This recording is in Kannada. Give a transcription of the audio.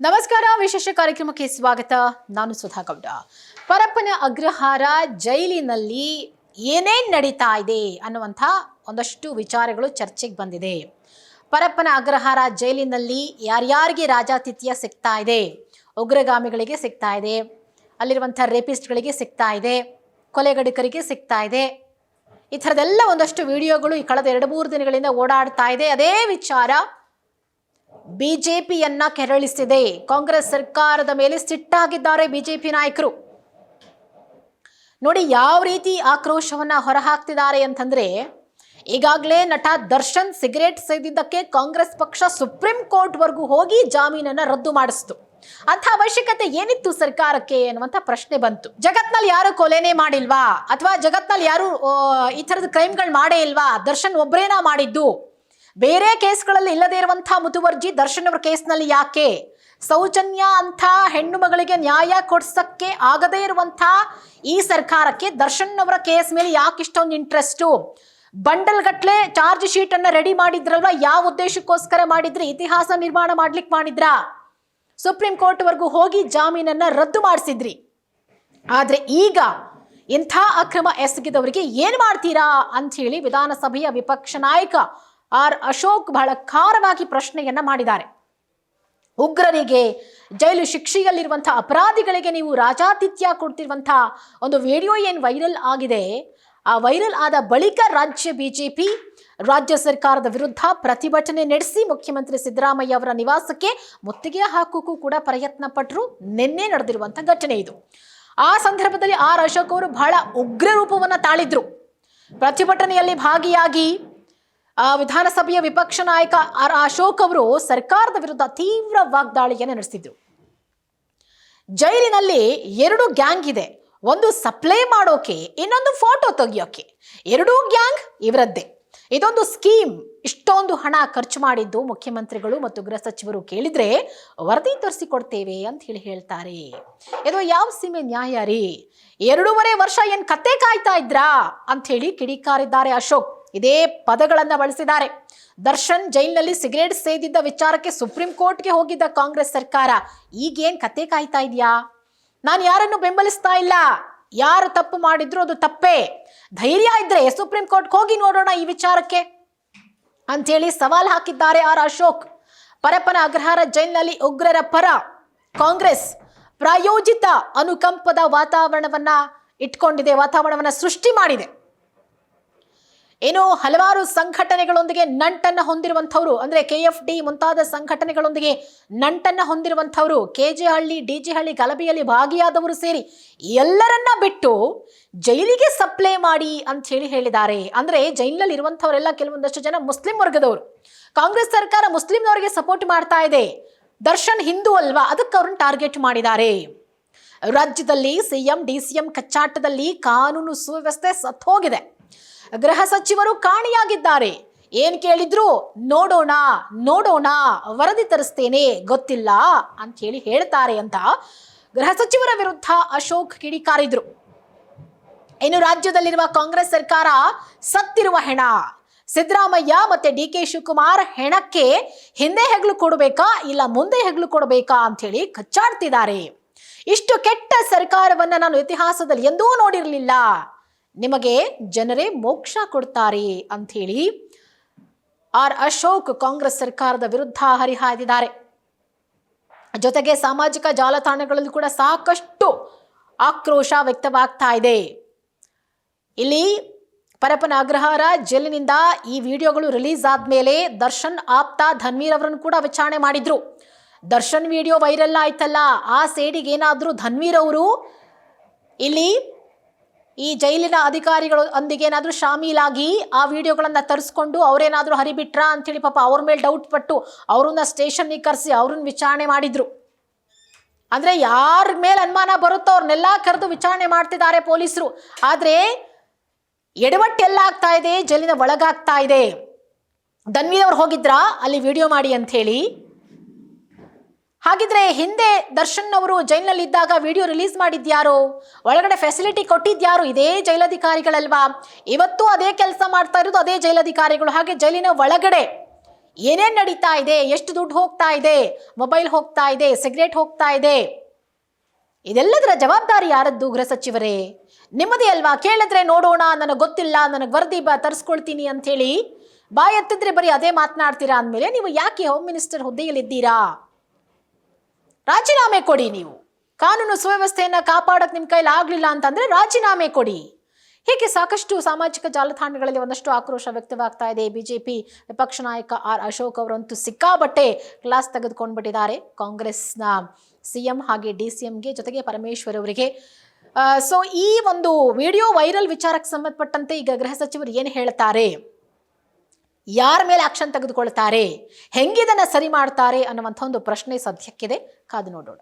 ನಮಸ್ಕಾರ, ವಿಶೇಷ ಕಾರ್ಯಕ್ರಮಕ್ಕೆ ಸ್ವಾಗತ. ನಾನು ಸುಧಾ ಗೌಡ ಪರಪ್ಪನ ಅಗ್ರಹಾರ ಜೈಲಿನಲ್ಲಿ ಏನೇನ್ ನಡೀತಾ ಇದೆ ಅನ್ನುವಂಥ ಒಂದಷ್ಟು ವಿಚಾರಗಳು ಚರ್ಚೆಗೆ ಬಂದಿದೆ. ಪರಪ್ಪನ ಅಗ್ರಹಾರ ಜೈಲಿನಲ್ಲಿ ಯಾರ್ಯಾರಿಗೆ ರಾಜಾತಿಥ್ಯ ಸಿಗ್ತಾ ಇದೆ? ಉಗ್ರಗಾಮಿಗಳಿಗೆ ಸಿಗ್ತಾ ಇದೆ. ಅಲ್ಲಿರುವಂಥ ರೇಪಿಸ್ಟ್ಗಳಿಗೆ ಸಿಗ್ತಾ ಇದೆ. ಕೊಲೆಗಡಿಕರಿಗೆ ಸಿಗ್ತಾ ಇದೆ. ಈ ಥರದೆಲ್ಲ ಒಂದಷ್ಟು ವಿಡಿಯೋಗಳು ಈ ಕಳೆದ ಎರಡು ಮೂರು ದಿನಗಳಿಂದ ಓಡಾಡ್ತಾ ಇದೆ. ಅದೇ ವಿಚಾರ ಬಿಜೆಪಿಯನ್ನ ಕೆರಳಿಸಿದೆ. ಕಾಂಗ್ರೆಸ್ ಸರ್ಕಾರದ ಮೇಲೆ ಸಿಟ್ಟಾಗಿದ್ದಾರೆ ಬಿಜೆಪಿ ನಾಯಕರು. ನೋಡಿ, ಯಾವ ರೀತಿ ಆಕ್ರೋಶವನ್ನ ಹೊರಹಾಕ್ತಿದ್ದಾರೆ ಅಂತಂದ್ರೆ, ಈಗಾಗಲೇ ನಟ ದರ್ಶನ್ ಸಿಗರೇಟ್ ಸೇದಿದ್ದಕ್ಕೆ ಕಾಂಗ್ರೆಸ್ ಪಕ್ಷ ಸುಪ್ರೀಂ ಕೋರ್ಟ್ ವರೆಗೂ ಹೋಗಿ ಜಾಮೀನನ್ನ ರದ್ದು ಮಾಡಿಸ್ತು. ಅಂತ ಅವಶ್ಯಕತೆ ಏನಿತ್ತು ಸರ್ಕಾರಕ್ಕೆ ಅನ್ನುವಂತ ಪ್ರಶ್ನೆ ಬಂತು. ಜಗತ್ನಲ್ಲಿ ಯಾರು ಕೊಲೆನೇ ಮಾಡಿಲ್ವಾ? ಅಥವಾ ಜಗತ್ನಲ್ಲಿ ಯಾರು ಈ ತರದ ಕ್ರೈಮ್ಗಳು ಮಾಡೇ ಇಲ್ವಾ? ದರ್ಶನ್ ಒಬ್ಬರೇನಾ ಮಾಡಿದ್ದು? ಬೇರೆ ಕೇಸ್ಗಳಲ್ಲಿ ಇಲ್ಲದೇ ಇರುವಂಥ ಮುತುವರ್ಜಿ ದರ್ಶನ್ ಅವರ ಕೇಸ್ನಲ್ಲಿ ಯಾಕೆ? ಸೌಜನ್ಯ ಅಂತ ಹೆಣ್ಣು ಮಗಳಿಗೆ ನ್ಯಾಯ ಕೊಡ್ಸಕ್ಕೆ ಆಗದೇ ಇರುವಂಥ ಈ ಸರ್ಕಾರಕ್ಕೆ ದರ್ಶನ್ ಅವರ ಕೇಸ್ ಮೇಲೆ ಯಾಕೆ ಇಷ್ಟೊಂದು ಇಂಟ್ರೆಸ್ಟು ಬಂಡಲ್ ಗಟ್ಲೆ ಚಾರ್ಜ್ ಶೀಟ್ ಅನ್ನ ರೆಡಿ ಮಾಡಿದ್ರಲ್ವಾ? ಯಾವ ಉದ್ದೇಶಕ್ಕೋಸ್ಕರ ಮಾಡಿದ್ರಿ? ಇತಿಹಾಸ ನಿರ್ಮಾಣ ಮಾಡ್ಲಿಕ್ಕೆ ಮಾಡಿದ್ರಾ? ಸುಪ್ರೀಂ ಕೋರ್ಟ್ ವರೆಗೂ ಹೋಗಿ ಜಾಮೀನನ್ನ ರದ್ದು ಮಾಡಿಸಿದ್ರಿ. ಆದ್ರೆ ಈಗ ಇಂಥ ಅಕ್ರಮ ಎಸಗಿದವರಿಗೆ ಏನ್ ಮಾಡ್ತೀರಾ? ಅಂತ ಹೇಳಿ ವಿಧಾನಸಭೆಯ ವಿಪಕ್ಷ ನಾಯಕ ಆರ್ ಅಶೋಕ್ ಬಹಳ ಖಾರವಾಗಿ ಪ್ರಶ್ನೆಯನ್ನ ಮಾಡಿದ್ದಾರೆ. ಉಗ್ರರಿಗೆ ಜೈಲು ಶಿಕ್ಷೆಯಲ್ಲಿರುವಂತಹ ಅಪರಾಧಿಗಳಿಗೆ ನೀವು ರಾಜಾತಿಥ್ಯ ಕೊಡ್ತಿರುವಂತಹ ಒಂದು ವಿಡಿಯೋ ಏನು ವೈರಲ್ ಆಗಿದೆ? ಆ ವೈರಲ್ ಆದ ಬಳಿಕ ರಾಜ್ಯ ಬಿಜೆಪಿ ರಾಜ್ಯ ಸರ್ಕಾರದ ವಿರುದ್ಧ ಪ್ರತಿಭಟನೆ ನಡೆಸಿ ಮುಖ್ಯಮಂತ್ರಿ ಸಿದ್ದರಾಮಯ್ಯ ಅವರ ನಿವಾಸಕ್ಕೆ ಮುತ್ತಿಗೆ ಹಾಕೋಕ್ಕೂ ಕೂಡ ಪ್ರಯತ್ನ ಪಟ್ಟರು ನಿನ್ನೆ ನಡೆದಿರುವಂಥ ಘಟನೆ ಇದು. ಆ ಸಂದರ್ಭದಲ್ಲಿ ಆರ್ ಅಶೋಕ್ ಅವರು ಬಹಳ ಉಗ್ರ ರೂಪವನ್ನು ತಾಳಿದ್ರು. ಪ್ರತಿಭಟನೆಯಲ್ಲಿ ಭಾಗಿಯಾಗಿ ವಿಧಾನಸಭೆಯ ವಿಪಕ್ಷ ನಾಯಕ ಆರ್ ಅಶೋಕ್ ಅವರು ಸರ್ಕಾರದ ವಿರುದ್ಧ ತೀವ್ರ ವಾಗ್ದಾಳಿಯನ್ನು ನಡೆಸಿದ್ರು ಜೈಲಿನಲ್ಲಿ ಎರಡು ಗ್ಯಾಂಗ್ ಇದೆ. ಒಂದು ಸಪ್ಲೈ ಮಾಡೋಕೆ, ಇನ್ನೊಂದು ಫೋಟೋ ತೆಗಿಯೋಕೆ. ಎರಡೂ ಗ್ಯಾಂಗ್ ಇವರದ್ದೇ. ಇದೊಂದು ಸ್ಕೀಮ್. ಇಷ್ಟೊಂದು ಹಣ ಖರ್ಚು ಮಾಡಿದ್ದು ಮುಖ್ಯಮಂತ್ರಿಗಳು ಮತ್ತು ಗೃಹ ಸಚಿವರು ಕೇಳಿದ್ರೆ ವರದಿ ತೋರಿಸಿಕೊಡ್ತೇವೆ ಅಂತ ಹೇಳಿ ಹೇಳ್ತಾರೆ. ಇದು ಯಾವ ಸೀಮೆ ನ್ಯಾಯ ರೀ? ಎರಡೂವರೆ ವರ್ಷ ಏನ್ ಕತೆ ಕಾಯ್ತಾ ಇದ್ರಾ? ಅಂತ ಹೇಳಿ ಕಿಡಿಕಾರಿದ್ದಾರೆ ಅಶೋಕ್. ಇದೇ ಪದಗಳನ್ನು ಬಳಸಿದ್ದಾರೆ. ದರ್ಶನ್ ಜೈಲಿನಲ್ಲಿ ಸಿಗರೇಟ್ ಸೇದಿದ್ದ ವಿಚಾರಕ್ಕೆ ಸುಪ್ರೀಂ ಕೋರ್ಟ್ಗೆ ಹೋಗಿದ್ದ ಕಾಂಗ್ರೆಸ್ ಸರ್ಕಾರ. ಈಗೇನ್ ಕತೆ ಕಾಯ್ತಾ ಇದೆಯಾ? ನಾನು ಯಾರನ್ನು ಬೆಂಬಲಿಸ್ತಾ ಇಲ್ಲ. ಯಾರು ತಪ್ಪು ಮಾಡಿದ್ರು ಅದು ತಪ್ಪೇ. ಧೈರ್ಯ ಇದ್ರೆ ಸುಪ್ರೀಂ ಕೋರ್ಟ್ ಹೋಗಿ ನೋಡೋಣ ಈ ವಿಚಾರಕ್ಕೆ. ಅಂಥೇಳಿ ಸವಾಲ್ ಹಾಕಿದ್ದಾರೆ ಆರ್ ಅಶೋಕ್. ಪರಪ್ಪನ ಅಗ್ರಹಾರ ಜೈಲಿನಲ್ಲಿ ಉಗ್ರರ ಪರ ಕಾಂಗ್ರೆಸ್ ಪ್ರಾಯೋಜಿತ ಅನುಕಂಪದ ವಾತಾವರಣವನ್ನ ಇಟ್ಕೊಂಡಿದೆ, ವಾತಾವರಣವನ್ನ ಸೃಷ್ಟಿ ಮಾಡಿದೆ. ಏನು ಹಲವಾರು ಸಂಘಟನೆಗಳೊಂದಿಗೆ ನಂಟನ್ನ ಹೊಂದಿರುವಂಥವ್ರು, ಅಂದ್ರೆ ಕೆ ಎಫ್ ಡಿ ಮುಂತಾದ ಸಂಘಟನೆಗಳೊಂದಿಗೆ ನಂಟನ್ನ ಹೊಂದಿರುವಂಥವ್ರು K J Halli D J Halli ಗಲಭೆಯಲ್ಲಿ ಭಾಗಿಯಾದವರು ಸೇರಿ ಎಲ್ಲರನ್ನ ಬಿಟ್ಟು ಜೈಲಿಗೆ ಸಪ್ಲೈ ಮಾಡಿ ಅಂತ ಹೇಳಿ ಹೇಳಿದ್ದಾರೆ. ಅಂದ್ರೆ ಜೈಲಿನಲ್ಲಿ ಇರುವಂಥವರೆಲ್ಲ ಕೆಲವೊಂದಷ್ಟು ಜನ ಮುಸ್ಲಿಂ ವರ್ಗದವರು. ಕಾಂಗ್ರೆಸ್ ಸರ್ಕಾರ ಮುಸ್ಲಿಂನವರಿಗೆ ಸಪೋರ್ಟ್ ಮಾಡ್ತಾ ಇದೆ. ದರ್ಶನ್ ಹಿಂದೂ ಅಲ್ವಾ? ಅದಕ್ಕೆ ಅವ್ರನ್ನ ಟಾರ್ಗೆಟ್ ಮಾಡಿದ್ದಾರೆ. ರಾಜ್ಯದಲ್ಲಿ ಸಿಎಂ ಡಿಸಿಎಂ ಕಚ್ಚಾಟದಲ್ಲಿ ಕಾನೂನು ಸುವ್ಯವಸ್ಥೆ ಸತ್ತೋಗಿದೆ. ಗೃಹ ಸಚಿವರು ಕಾಣಿಯಾಗಿದ್ದಾರೆ. ಏನ್ ಕೇಳಿದ್ರು? ನೋಡೋಣ ನೋಡೋಣ, ವರದಿ ತರಿಸ್ತೇನೆ, ಗೊತ್ತಿಲ್ಲ ಅಂತ ಹೇಳಿ ಹೇಳ್ತಾರೆ ಅಂತ ಗೃಹ ಸಚಿವರ ವಿರುದ್ಧ ಅಶೋಕ್ ಕಿಡಿಕಾರಿದ್ರು. ಇನ್ನು ರಾಜ್ಯದಲ್ಲಿರುವ ಕಾಂಗ್ರೆಸ್ ಸರ್ಕಾರ ಸತ್ತಿರುವ ಹೆಣ. ಸಿದ್ದರಾಮಯ್ಯ ಮತ್ತೆ ಡಿ ಕೆ ಶಿವಕುಮಾರ್ ಹೆಣಕ್ಕೆ ಹಿಂದೆ ಹೆಗಲು ಕೊಡಬೇಕಾ, ಇಲ್ಲ ಮುಂದೆ ಹೆಗಲು ಕೊಡಬೇಕಾ ಅಂತ ಹೇಳಿ ಕಚ್ಚಾಡ್ತಿದ್ದಾರೆ. ಇಷ್ಟು ಕೆಟ್ಟ ಸರ್ಕಾರವನ್ನ ನಾನು ಇತಿಹಾಸದಲ್ಲಿ ಎಂದೂ ನೋಡಿರಲಿಲ್ಲ. ನಿಮಗೆ ಜನರೇ ಮೋಕ್ಷ ಕೊಡ್ತಾರೆ ಅಂಥೇಳಿ ಆರ್ ಅಶೋಕ್ ಕಾಂಗ್ರೆಸ್ ಸರ್ಕಾರದ ವಿರುದ್ಧ ಹರಿಹಾಯ್ದಿದ್ದಾರೆ. ಜೊತೆಗೆ ಸಾಮಾಜಿಕ ಜಾಲತಾಣಗಳಲ್ಲಿ ಕೂಡ ಸಾಕಷ್ಟು ಆಕ್ರೋಶ ವ್ಯಕ್ತವಾಗ್ತಾ ಇದೆ. ಇಲ್ಲಿ ಪರಪನ ಅಗ್ರಹಾರ ಜೈಲಿನಿಂದ ಈ ವಿಡಿಯೋಗಳು ರಿಲೀಸ್ ಆದಮೇಲೆ ದರ್ಶನ್ ಆಪ್ತ ಧನ್ವೀರ್ ಅವರನ್ನು ಕೂಡ ವಿಚಾರಣೆ ಮಾಡಿದ್ರು. ದರ್ಶನ್ ವಿಡಿಯೋ ವೈರಲ್ ಆಯ್ತಲ್ಲ, ಆ ಸೇಡಿಗೆ ಏನಾದರೂ ಧನ್ವೀರ್ ಅವರು ಇಲ್ಲಿ ಈ ಜೈಲಿನ ಅಧಿಕಾರಿಗಳು ಒಂದಿಗೆ ಏನಾದರೂ ಶಾಮೀಲಾಗಿ ಆ ವಿಡಿಯೋಗಳನ್ನು ತರಿಸ್ಕೊಂಡು ಅವರೇನಾದರೂ ಹರಿಬಿಟ್ರಾ ಅಂತೇಳಿ ಪಾಪ ಅವ್ರ ಮೇಲೆ ಡೌಟ್ ಪಟ್ಟು ಅವ್ರನ್ನ ಸ್ಟೇಷನ್ಗೆ ಕರೆಸಿ ಅವ್ರನ್ನ ವಿಚಾರಣೆ ಮಾಡಿದ್ರು. ಅಂದರೆ ಯಾರ ಮೇಲೆ ಅನುಮಾನ ಬರುತ್ತೋ ಅವ್ರನ್ನೆಲ್ಲ ಕರೆದು ವಿಚಾರಣೆ ಮಾಡ್ತಿದ್ದಾರೆ ಪೊಲೀಸರು. ಆದರೆ ಎಡವಟ್ಟೆಲ್ಲ ಆಗ್ತಾ ಇದೆ, ಜೈಲಿನ ಒಳಗಾಗ್ತಾ ಇದೆ. ಧನ್ವೀರ್ ಅವ್ರು ಹೋಗಿದ್ರಾ? ಅಲ್ಲಿ ವಿಡಿಯೋ ಮಾಡಿ ಅಂಥೇಳಿ. ಹಾಗಿದ್ರೆ ಹಿಂದೆ ದರ್ಶನ್ ಅವರು ಜೈಲಿನಲ್ಲಿ ಇದ್ದಾಗ ವಿಡಿಯೋ ರಿಲೀಸ್ ಮಾಡಿದ್ಯಾರು? ಒಳಗಡೆ ಫೆಸಿಲಿಟಿ ಕೊಟ್ಟಿದ್ಯಾರು? ಇದೇ ಜೈಲಧಿಕಾರಿಗಳಲ್ವಾ? ಇವತ್ತು ಅದೇ ಕೆಲಸ ಮಾಡ್ತಾ ಇರೋದು ಅದೇ ಜೈಲಧಿಕಾರಿಗಳು. ಹಾಗೆ ಜೈಲಿನ ಒಳಗಡೆ ಏನೇನ್ ನಡೀತಾ ಇದೆ? ಎಷ್ಟು ದುಡ್ಡು ಹೋಗ್ತಾ ಇದೆ? ಮೊಬೈಲ್ ಹೋಗ್ತಾ ಇದೆ? ಸಿಗರೇಟ್ ಹೋಗ್ತಾ ಇದೆ? ಇದೆಲ್ಲದರ ಜವಾಬ್ದಾರಿ ಯಾರದ್ದು ಗೃಹ ಸಚಿವರೇ? ನಿಮ್ಮದೇ ಅಲ್ವಾ? ಕೇಳಿದ್ರೆ ನೋಡೋಣ, ನನಗೆ ಗೊತ್ತಿಲ್ಲ, ನನಗೆ ವರದಿ ಬ ತರಿಸ್ಕೊಳ್ತೀನಿ ಅಂಥೇಳಿ ಬಾಯ್ ಎತ್ತಿದ್ರೆ ಬರೀ ಅದೇ ಮಾತನಾಡ್ತೀರಾ ಅಂದಮೇಲೆ ನೀವು ಯಾಕೆ ಹೋಮ್ ಮಿನಿಸ್ಟರ್ ಹುದ್ದೆಯಲ್ಲಿದ್ದೀರಾ? ರಾಜೀನಾಮೆ ಕೊಡಿ ನೀವು. ಕಾನೂನು ಸುವ್ಯವಸ್ಥೆಯನ್ನು ಕಾಪಾಡಕ್ ನಿಮ್ಮ ಕೈಲಿ ಆಗಲಿಲ್ಲ ಅಂತಂದರೆ ರಾಜೀನಾಮೆ ಕೊಡಿ. ಹೀಗೆ ಸಾಕಷ್ಟು ಸಾಮಾಜಿಕ ಜಾಲತಾಣಗಳಲ್ಲಿ ಒಂದಷ್ಟು ಆಕ್ರೋಶ ವ್ಯಕ್ತವಾಗ್ತಾ ಇದೆ. ಬಿಜೆಪಿ ವಿಪಕ್ಷ ನಾಯಕ ಆರ್ ಅಶೋಕ್ ಅವರಂತೂ ಸಿಕ್ಕಾಬಟ್ಟೆ ಕ್ಲಾಸ್ ತೆಗೆದುಕೊಂಡ್ಬಿಟ್ಟಿದ್ದಾರೆ. ಕಾಂಗ್ರೆಸ್ನ ಸಿಎಂ ಹಾಗೆ ಡಿ ಸಿ ಎಂಗೆ ಜೊತೆಗೆ ಪರಮೇಶ್ವರ್ ಅವರಿಗೆ. ಸೊ ಈ ಒಂದು ವಿಡಿಯೋ ವೈರಲ್ ವಿಚಾರಕ್ಕೆ ಸಂಬಂಧಪಟ್ಟಂತೆ ಈಗ ಗೃಹ ಸಚಿವರು ಏನು ಹೇಳ್ತಾರೆ? ಯಾರ ಮೇಲೆ ಆಕ್ಷನ್ ತೆಗೆದುಕೊಳ್ತಾರೆ? ಹೆಂಗಿದನ್ನ ಸರಿ ಮಾಡ್ತಾರೆ ಅನ್ನುವಂಥ ಒಂದು ಪ್ರಶ್ನೆ ಸದ್ಯಕ್ಕಿದೆ ಕಾದು ನೋಡೋಣ.